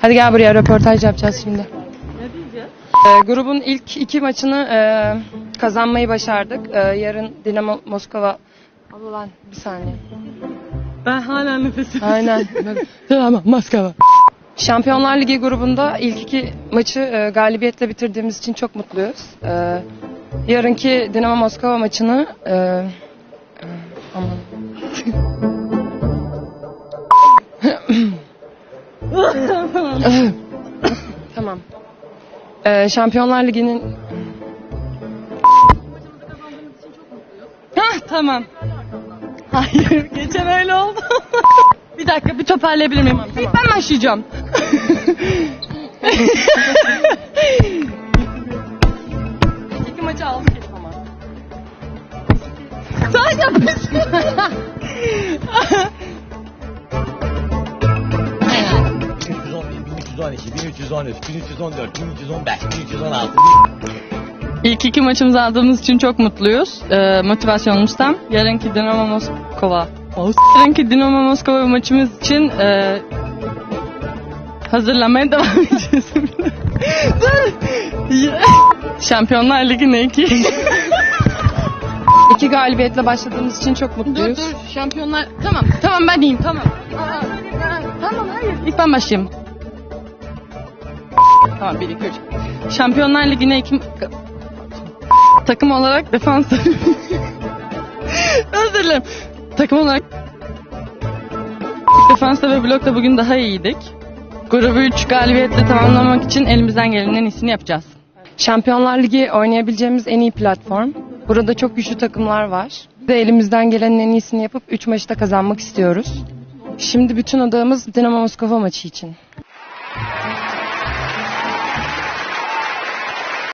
Hadi gel buraya röportaj yapacağız şimdi. Ee, grubun ilk iki maçını e, kazanmayı başardık. Ee, yarın Dinamo Moskova... Allah lan bir saniye. Ben hala nefesim. Aynen. Dinamo Moskova. Şampiyonlar Ligi grubunda ilk iki maçı e, galibiyetle bitirdiğimiz için çok mutluyuz. Ee, yarınki Dinamo Moskova maçını e, e, aman. tamam. Ee, Şampiyonlar Ligi'nin Hah tamam. Hayır geçen öyle oldu. bir dakika bir toparlayabilir miyim? İlk ben başlayacağım. iki maçı aldık ama. Sen 1312, 1313, 1314, 1315, 1316. İlk iki maçımızı aldığımız için çok mutluyuz. Ee, motivasyonumuz tam. Yarınki Dinamo Moskova. Yarınki Dinamo Moskova maçımız için e, hazırlamaya devam edeceğiz. Şampiyonlar Ligi'ne iki. İki galibiyetle başladığımız için çok dur mutluyuz. dur şampiyonlar tamam tamam ben diyeyim tamam. Aa, tamam hayır. İlk ben başlayayım. Tamam bir iki üç. Şampiyonlar Ligi'ne iki takım olarak defans Özür dilerim. Takım olarak defansta ve blokta bugün daha iyiydik. Grubu 3 galibiyetle tamamlamak için elimizden gelenin en iyisini yapacağız. Şampiyonlar Ligi oynayabileceğimiz en iyi platform. Burada çok güçlü takımlar var. Biz de elimizden gelenin en iyisini yapıp 3 maçı da kazanmak istiyoruz. Şimdi bütün odağımız Dinamo Moskova maçı için.